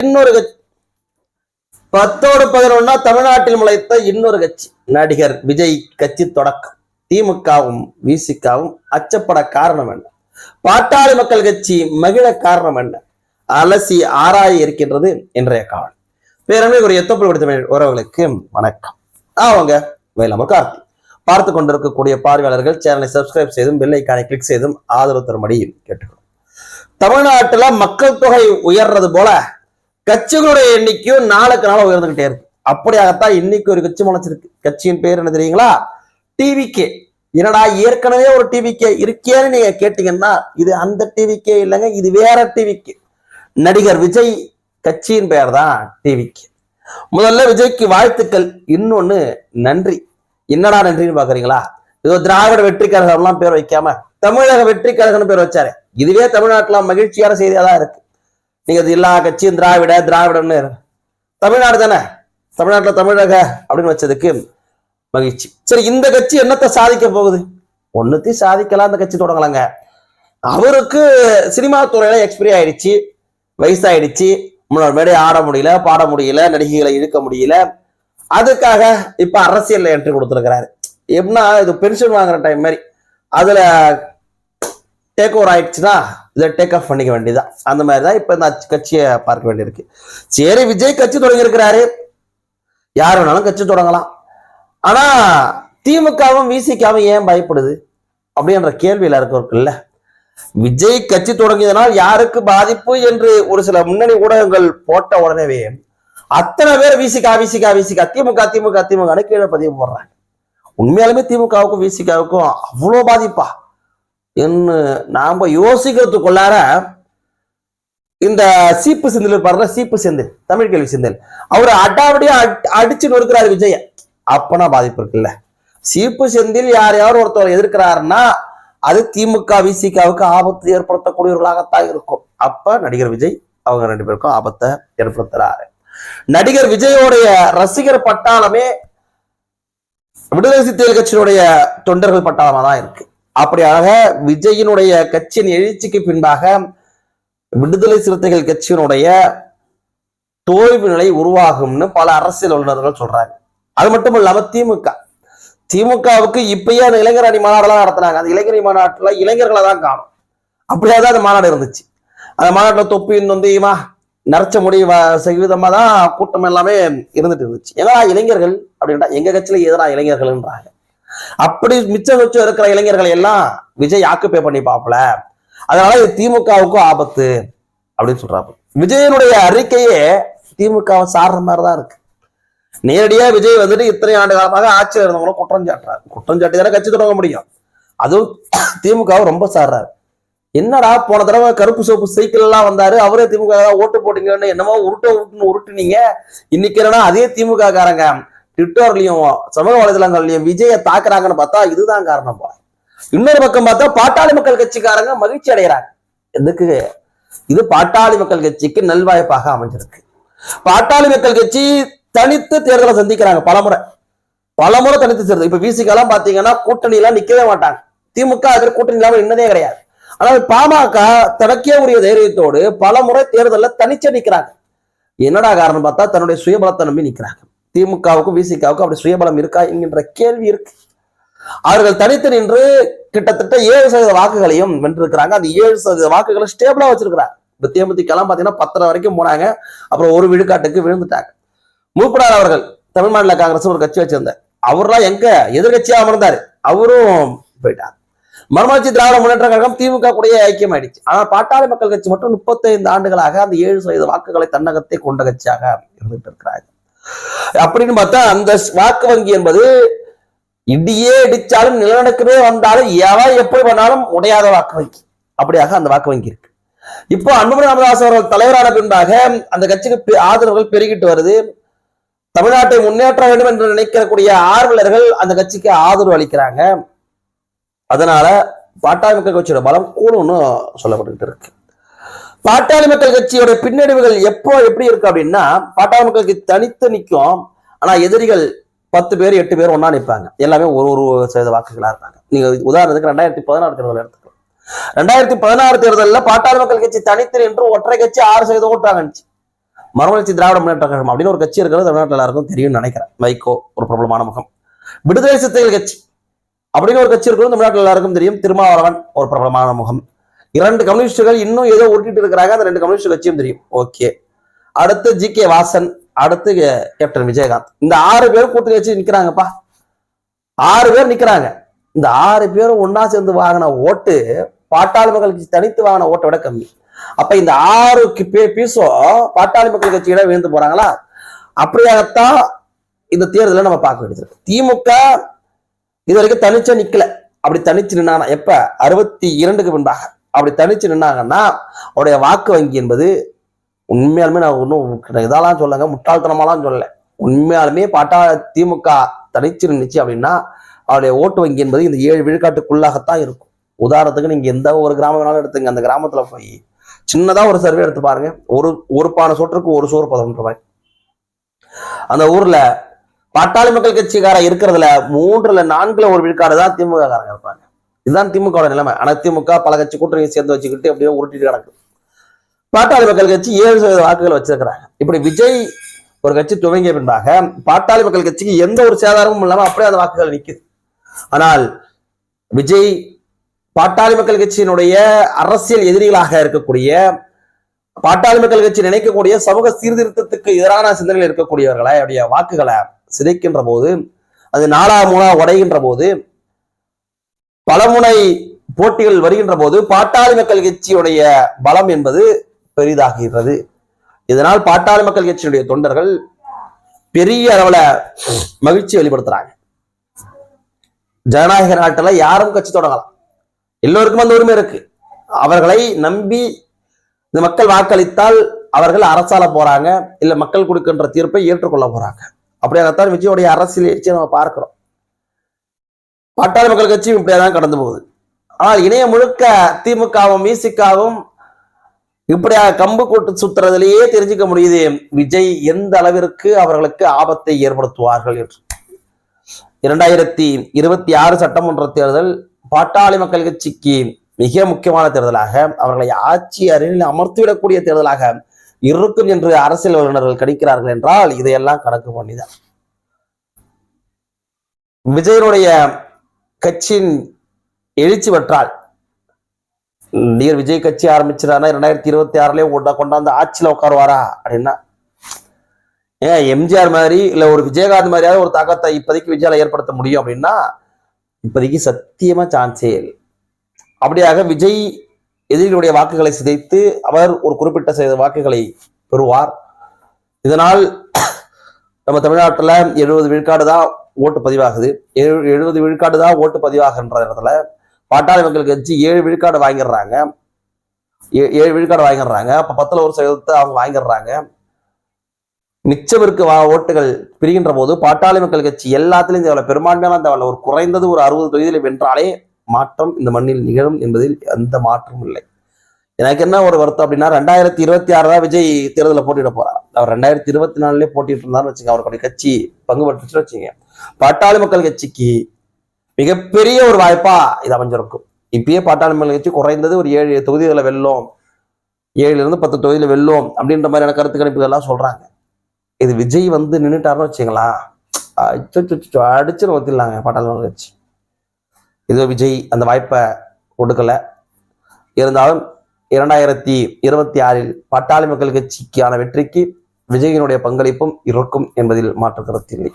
இன்னொரு கட்சி. பத்தோடு பதினொன்னா தமிழ்நாட்டில் முளைத்த இன்னொரு கட்சி. நடிகர் விஜய் கட்சி தொடக்கம். திமுகவும் விசிகாவும் அச்சப்பட காரணம் என்ன? பாட்டாளி மக்கள் கட்சி மகிழ காரணம் என்ன? அலசி ஆராய இருக்கின்றது இன்றைய காலம் பேரமை ஒரு எத்தப்பல் படித்த உறவுகளுக்கு வணக்கம். அவங்க வேலாமர் கார்த்தி. பார்த்து கொண்டிருக்கக்கூடிய பார்வையாளர்கள் சேனலை சப்ஸ்கிரைப் செய்தும் பெல் ஐக்கானை கிளிக் செய்தும் ஆதரவு தரும்படி கேட்டுக்கிறோம் தமிழ்நாட்டுல மக்கள் தொகை உயர்றது போல கட்சிகளுடைய எண்ணிக்கையும் நாளுக்கு நாள் உயர்ந்துகிட்டே இருக்கு. அப்படியாகத்தான் இன்னைக்கு ஒரு கட்சி முளைச்சிருக்கு. கட்சியின் பேர் என்ன தெரியுங்களா? டிவிகே என்னடா ஏற்கனவே ஒரு டிவிக்கே இருக்கேன்னு நீங்க கேட்டீங்கன்னா இது அந்த டிவிகே இல்லைங்க இது வேற டிவிக்கு நடிகர் விஜய் கட்சியின் பெயர் தான் டிவிகே முதல்ல விஜய்க்கு வாழ்த்துக்கள். இன்னொன்னு நன்றி. என்னடா நன்றின்னு பாக்குறீங்களா? இதோ திராவிட வெற்றி கழகம்லாம் பேர் வைக்காம தமிழக வெற்றி கழகம்னு பேர் வச்சாரு. இதுவே தமிழ்நாட்டில் மகிழ்ச்சியான செய்தியா தான் இருக்கு. நீங்க அது எல்லா கட்சியும் திராவிட திராவிடம்னு தமிழ்நாடு தானே? தமிழ்நாட்டில் தமிழக அப்படின்னு வச்சதுக்கு மகிழ்ச்சி. சரி இந்த கட்சி என்னத்தை சாதிக்க போகுது? ஒன்னுத்தையும் சாதிக்கலாம் அந்த கட்சி தொடங்கலாங்க. அவருக்கு சினிமா துறையில எக்ஸ்பீரி ஆயிடுச்சு வயசாயிடுச்சு. முன்னாடி மேடை ஆட முடியல பாட முடியல நடிகைகளை இழுக்க முடியல. அதுக்காக இப்ப அரசியல்ல என்ட்ரி கொடுத்துருக்கிறாரு. எப்படின்னா இது பென்ஷன் வாங்குற டைம் மாதிரி. அதுல டேக் ஓவர் ஆயிடுச்சுன்னா இதை டேக் ஆஃப் பண்ணிக்க வேண்டியதான் அந்த மாதிரி தான் இப்ப இந்த கட்சியை பார்க்க வேண்டியிருக்கு. சரி விஜய் கட்சி தொடங்கி இருக்கிறாரு யார் வேணாலும் கட்சி தொடங்கலாம். ஆனா திமுகவும் விசிக்காவும் ஏன் பயப்படுது? அப்படின்ற கேள்வி எல்லாருக்கும் இருக்குல்ல. விஜய் கட்சி தொடங்கியதனால் யாருக்கு பாதிப்பு என்று ஒரு சில முன்னணி ஊடகங்கள் போட்ட உடனேவே அத்தனை பேர் விசிகா விசிகா விசிகா திமுக திமுக திமுக கீழே பதிவு போடுறாங்க. உண்மையாலுமே திமுகவுக்கும் விசிகாவுக்கும் அவ்வளோ பாதிப்பா. என்று நாம யோசிக்கிறதுக்குள்ளார இந்த சீப்பு செந்தில் இருப்பாருல சீப்பு செந்தில் தமிழ் கேள்வி செந்தில். அவர் அடாவடியா அடிச்சு நொறுக்கிறாரு விஜய. அப்பனா பாதிப்பு இருக்குல்ல. சீப்பு செந்தில் யார் யார் ஒருத்தர் எதிர்க்கிறாருன்னா அது திமுக விசிகாவுக்கு ஆபத்து ஏற்படுத்தக்கூடியவர்களாகத்தான் இருக்கும். அப்ப நடிகர் விஜய் அவங்க ரெண்டு பேருக்கும் ஆபத்தை ஏற்படுத்துறாரு. நடிகர் விஜயோடைய ரசிகர் பட்டாளமே விடுதலை சிறுத்தைகள் கட்சியினுடைய தொண்டர்கள் பட்டாளமா தான் இருக்கு. அப்படியாக விஜயினுடைய கட்சியின் எழுச்சிக்கு பின்பாக விடுதலை சிறுத்தைகள் கட்சியினுடைய தோல்வி நிலை உருவாகும்னு பல அரசியல் வல்லுநர்கள் சொல்றாங்க. அது மட்டும் இல்லாம திமுக. திமுகவுக்கு இப்பயே அந்த இளைஞர் அணி மாநாடெல்லாம் நடத்துனாங்க. அந்த இளைஞர் அணி மாநாட்டுல இளைஞர்களை தான் காணும். அப்படியே தான் அந்த மாநாடு இருந்துச்சு. அந்த மாநாட்டுல தொப்பி நொந்தியுமா நரைச்ச முடிய விதமா தான் கூட்டம் எல்லாமே இருந்துட்டு இருந்துச்சு. ஏன்னா இளைஞர்கள் அப்படின்ட்டா எங்க கட்சியில எதிரா இளைஞர்கள்ன்றாங்க. அப்படி மிச்சம் மிச்சம் இருக்கிற இளைஞர்களை எல்லாம் விஜய் ஆக்குப்பே பண்ணி பார்ப்பல அதனால இது திமுகவுக்கும் ஆபத்து அப்படின்னு சொல்றாரு விஜயனுடைய அறிக்கையே திமுகவை சாடுற மாதிரி தான் இருக்கு. நேரடியா விஜய் வந்துட்டு இத்தனை ஆண்டு காலமாக ஆட்சியில் இருந்தவங்களும் குற்றம் சாட்டுறாரு. குற்றம் சாட்டி தானே கட்சி தொடங்க முடியும். அதுவும் திமுகவை ரொம்ப சாடுறாரு என்னடா போன தடவை கருப்பு சோப்பு சைக்கிள் எல்லாம் வந்தாரு அவரே திமுக ஓட்டு போட்டீங்கன்னு என்னமோ உருட்ட உருட்டுன்னு உருட்டுனீங்க. இன்னைக்கு என்னன்னா அதே திமுக காரங்க ட்விட்டர்லயும் சமூக வலைதளங்கள்லயும் விஜய தாக்குறாங்கன்னு பார்த்தா இதுதான் காரணம் இன்னொரு பக்கம் பார்த்தா பாட்டாளி மக்கள் கட்சிக்காரங்க மகிழ்ச்சி அடைகிறாங்க. எதுக்கு? இது பாட்டாளி மக்கள் கட்சிக்கு நல்வாய்ப்பாக அமைஞ்சிருக்கு. பாட்டாளி மக்கள் கட்சி தனித்து தேர்தலை சந்திக்கிறாங்க பலமுறை பலமுறை தனித்து தேர்தல். இப்ப விசிகெல்லாம் பாத்தீங்கன்னா கூட்டணி எல்லாம் நிக்கவே மாட்டாங்க. திமுக அதில் கூட்டணி இல்லாம இன்னதே கிடையாது. ஆனால் பாமக தனக்கே உரிய தைரியத்தோடு பல முறை தேர்தலில் தனிச்சே நிக்கிறாங்க. என்னடா காரணம் பார்த்தா தன்னுடைய சுயபலத்தை நம்பி நிக்கிறாங்க. திமுகவுக்கும் விசிகாவுக்கும் அப்படி சுயபலம் இருக்கா என்கின்ற கேள்வி இருக்கு. அவர்கள் தனித்து நின்று கிட்டத்தட்ட ஏழு சதவீத வாக்குகளையும் வென்றிருக்கிறாங்க. அந்த ஏழு சதவீத வாக்குகளை ஸ்டேபிளா வச்சிருக்கிறாங்க. இப்ப தேமுதிகலாம் பாத்தீங்கன்னா பத்தரை வரைக்கும் போனாங்க. அப்புறம் ஒரு விழுக்காட்டுக்கு விழுந்துட்டாங்க. மூப்பனார் அவர்கள் தமிழ் மாநில காங்கிரஸ் ஒரு கட்சி வச்சிருந்தார் அவர்லாம் எங்க? எதிர்கட்சியா அமர்ந்தாரு. அவரும் போயிட்டார். மர்மாட்சி திராவிட முன்னேற்ற கழகம் திமுக கூட ஐக்கியம் ஆயிடுச்சு ஆனால் பாட்டாளி மக்கள் கட்சி மட்டும் முப்பத்தைந்து ஆண்டுகளாக அந்த ஏழு சதவீத வாக்குகளை தன்னகத்தை கொண்ட கட்சியாக இருந்துட்டு இருக்கிறாங்க. அப்படின்னு பார்த்தா அந்த வாக்கு வங்கி என்பது இடியே இடிச்சாலும் நிலநடுக்கமே வந்தாலும் எவன் எப்படி பண்ணாலும் உடையாத வாக்கு வங்கி. அப்படியாக அந்த வாக்கு வங்கி இருக்கு. இப்போ அன்புமணி ராமதாஸ் அவர்கள் தலைவரான பின்பாக அந்த கட்சிக்கு பெ- ஆதரவுகள் பெருகிட்டு வருது. தமிழ்நாட்டை முன்னேற்ற வேண்டும் என்று நினைக்கக்கூடிய ஆர்வலர்கள் அந்த கட்சிக்கு ஆதரவு அளிக்கிறாங்க. அதனால பாட்டாளி மக்கள் கட்சியோட பலம் கூடும்னு சொல்லப்பட்டு இருக்கு பாட்டாளி மக்கள் கட்சியோட பின்னடைவுகள் எப்போ எப்படி இருக்கு அப்படின்னா பாட்டாளி மக்கள் கட்சி தனித்து நிற்கும். ஆனா எதிரிகள் பத்து பேர் எட்டு பேர் ஒன்னா நிற்பாங்க. எல்லாமே ஒரு ஒரு சதவீத வாக்குகளா இருப்பாங்க நீங்க உதாரணத்துக்கு ரெண்டாயிரத்தி பதினாறு தேர்தல் எடுத்துக்கலாம். ரெண்டாயிரத்தி பதினாறு தேர்தலில் பாட்டாளி மக்கள் கட்சி தனித்து நின்று ஒற்றை கட்சி ஆறு சதவீதம் ஓட்டு மறுமலர்ச்சி திராவிட முன்னேற்ற கழகம் அப்படின்னு ஒரு கட்சி இருக்கிறது தமிழ்நாட்டில் எல்லாருக்கும் தெரியும்னு நினைக்கிறேன். வைகோ ஒரு பிரபலமான முகம். விடுதலை சித்தைகள் கட்சி அப்படின்னு ஒரு கட்சி இருக்கிறது தமிழ்நாட்டில் எல்லாருக்கும் தெரியும். திருமாவளவன் ஒரு பிரபலமான முகம். இரண்டு கம்யூனிஸ்டுகள் இன்னும் ஏதோ ஓட்டிட்டு இருக்கிறாங்க. அந்த ரெண்டு கம்யூனிஸ்ட் கட்சியும் தெரியும். ஓகே. அடுத்து ஜி கே வாசன் அடுத்து கேப்டன் விஜயகாந்த். இந்த ஆறு பேரும் கூட்டணி வச்சு நிக்கிறாங்கப்பா. ஆறு பேர் நிக்கிறாங்க. இந்த ஆறு பேரும் ஒன்னா சேர்ந்து வாங்கின ஓட்டு பாட்டாளி மக்கள் கட்சி தனித்து வாங்கின ஓட்டை விட கம்மி. அப்ப இந்த ஆறு பீஸும் பாட்டாளி மக்கள் கட்சியிட விழுந்து போறாங்களா? அப்படியாகத்தான் இந்த தேர்தலை நம்ம பார்க்க வேண்டியது திமுக இது வரைக்கும் தனிச்சா நிக்கல. அப்படி தனிச்சு நின்னானா எப்ப? அறுபத்தி இரண்டுக்கு பின்பாக. அப்படி தனிச்சு நின்னாங்கன்னா அவருடைய வாக்கு வங்கி என்பது உண்மையாலுமே நான் ஒன்றும் இதெல்லாம் சொல்லங்க முட்டாள்தனமாலாம் சொல்லல. உண்மையாலுமே பாட்டா திமுக தனிச்சு நின்னுச்சு அப்படின்னா அவருடைய ஓட்டு வங்கி என்பது இந்த ஏழு விழுக்காட்டுக்குள்ளாகத்தான் இருக்கும். உதாரணத்துக்கு நீங்க எந்த ஒரு கிராமம் வேணாலும் எடுத்துங்க அந்த கிராமத்துல போய் சின்னதாக ஒரு சர்வே எடுத்து பாருங்க. ஒரு ஒரு பானை சோற்றுக்கு ஒரு சோறு பதினொன்று ரூபாய். அந்த ஊர்ல பாட்டாளி மக்கள் கட்சிக்காரன் இருக்கிறதுல மூன்றுல நான்குல ஒரு விழுக்காடு தான் திமுக காரங்க இருப்பாங்க. இதுதான் திமுக நிலைமை. ஆனால் திமுக பல கட்சி கூட்டணியை சேர்ந்து வச்சுக்கிட்டு அப்படியே உருட்டிட்டு கிடக்கு. பாட்டாளி மக்கள் கட்சி ஏழு சதவீத வாக்குகள் வச்சிருக்கிறாங்க. இப்படி விஜய் ஒரு கட்சி துவங்கிய பின்பாக பாட்டாளி மக்கள் கட்சிக்கு எந்த ஒரு சேதாரமும் இல்லாமல் அப்படியே அந்த வாக்குகள் நிற்குது ஆனால் விஜய் பாட்டாளி மக்கள் கட்சியினுடைய அரசியல் எதிரிகளாக இருக்கக்கூடிய பாட்டாளி மக்கள் கட்சி நினைக்கக்கூடிய சமூக சீர்திருத்தத்துக்கு எதிரான சிந்தனையில் இருக்கக்கூடியவர்களை அவருடைய வாக்குகளை சிதைக்கின்ற போது அது நாலா மூலா உடைகின்ற போது பலமுனை போட்டிகள் வருகின்ற போது பாட்டாளி மக்கள் கட்சியுடைய பலம் என்பது பெரிதாகிறது. இதனால் பாட்டாளி மக்கள் கட்சியினுடைய தொண்டர்கள் பெரிய அளவுல மகிழ்ச்சி வெளிப்படுத்துறாங்க. ஜனநாயக நாட்டுல யாரும் கட்சி தொடங்கலாம். எல்லோருக்கும் அந்த உரிமை இருக்கு. அவர்களை நம்பி இந்த மக்கள் வாக்களித்தால் அவர்கள் அரசால போறாங்க இல்ல மக்கள் கொடுக்கின்ற தீர்ப்பை ஏற்றுக்கொள்ள போறாங்க. அப்படியாகத்தான் விஜயோடைய அரசியல் எழுச்சியை நம்ம பார்க்கிறோம். பாட்டாளி மக்கள் கட்சியும் இப்படியாதான் கடந்து போகுது. ஆனால் இணையம் முழுக்க திமுகவும் விசிகாவும் இப்படியா கம்பு கூட்டு சுத்துறதுலேயே தெரிஞ்சுக்க முடியுது விஜய் எந்த அளவிற்கு அவர்களுக்கு ஆபத்தை ஏற்படுத்துவார்கள் என்று. இரண்டாயிரத்தி இருபத்தி ஆறு சட்டமன்ற தேர்தல் பாட்டாளி மக்கள் கட்சிக்கு மிக முக்கியமான தேர்தலாக அவர்களை ஆட்சி அருகில் அமர்த்திவிடக்கூடிய தேர்தலாக இருக்கும் என்று அரசியல் வல்லுநர்கள் கணிக்கிறார்கள் என்றால் இதையெல்லாம் கணக்கு பண்ணிதான். விஜயனுடைய கட்சியின் எழுச்சி பெற்றால். நீர் விஜய் கட்சி ஆரம்பிச்சிடானா ரெண்டாயிரத்தி இருபத்தி ஆறுலயே கொண்டா கொண்டாந்து ஆட்சியில் உட்காருவாரா? அப்படின்னா ஏன் எம்ஜிஆர் மாதிரி இல்ல ஒரு விஜயகாந்த் மாதிரியாவது ஒரு தாக்கத்தை இப்போதைக்கு விஜயால ஏற்படுத்த முடியும் அப்படின்னா இப்போதைக்கு சத்தியமா சான்ஸே இல்லை. அப்படியாக விஜய் எதிரிகளுடைய வாக்குகளை சிதைத்து அவர் ஒரு குறிப்பிட்ட செய்த வாக்குகளை பெறுவார். இதனால் நம்ம தமிழ்நாட்டில் எழுபது விழுக்காடு தான் ஓட்டு பதிவாகுது. எழு- எழுபது விழுக்காடு தான் ஓட்டு பதிவாகுன்ற இடத்துல பாட்டாளி மக்கள் கட்சி ஏழு விழுக்காடு வாங்கிடுறாங்க. ஏ- ஏழு விழுக்காடு வாங்கிடுறாங்க. அப்போ பத்தில் ஒரு சதவீதத்தை அவங்க வாங்கிடுறாங்க. மிச்சம் வா ஓட்டுகள் பிரிகின்ற போது பாட்டாளி மக்கள் கட்சி எல்லாத்துலேயும் தேவையில்ல. பெரும்பான்மையான தேவையில்ல. ஒரு குறைந்தது ஒரு அறுபது தொகுதியில் வென்றாலே மாற்றம் இந்த மண்ணில் நிகழும் என்பதில் எந்த மாற்றமும் இல்லை. எனக்கு என்ன ஒரு வருத்தம் அப்படின்னா ரெண்டாயிரத்தி இருபத்தி ஆறு தான் விஜய் தேர்தலில் போட்டியிட போறார். அவர் ரெண்டாயிரத்தி இருபத்தி நாலுலேயே போட்டிட்டு இருந்தாருன்னு வச்சுங்க அவருடைய கட்சி பங்கு பெற்றுச்சுன்னு வச்சுங்க பாட்டாளி மக்கள் கட்சிக்கு மிகப்பெரிய ஒரு வாய்ப்பா இது அமைஞ்சிருக்கும். இப்பயே பாட்டாளி மக்கள் கட்சி குறைந்தது ஒரு ஏழு தொகுதிகளை வெல்லும். ஏழுல இருந்து பத்து தொகுதியில வெல்லும் அப்படின்ற மாதிரியான கருத்து கணிப்புகள் எல்லாம் சொல்றாங்க. இது விஜய் வந்து நின்றுட்டாருன்னு வச்சுங்களா அடிச்சு ஒத்திடலாங்க பாட்டாளி மக்கள் கட்சி. இதோ விஜய் அந்த வாய்ப்பை கொடுக்கல. இருந்தாலும் இரண்டாயிரத்தி இருபத்தி ஆறில் பாட்டாளி மக்கள் கட்சிக்கான வெற்றிக்கு விஜயினுடைய பங்களிப்பும் இருக்கும் என்பதில் மாற்று கருத்து இல்லை.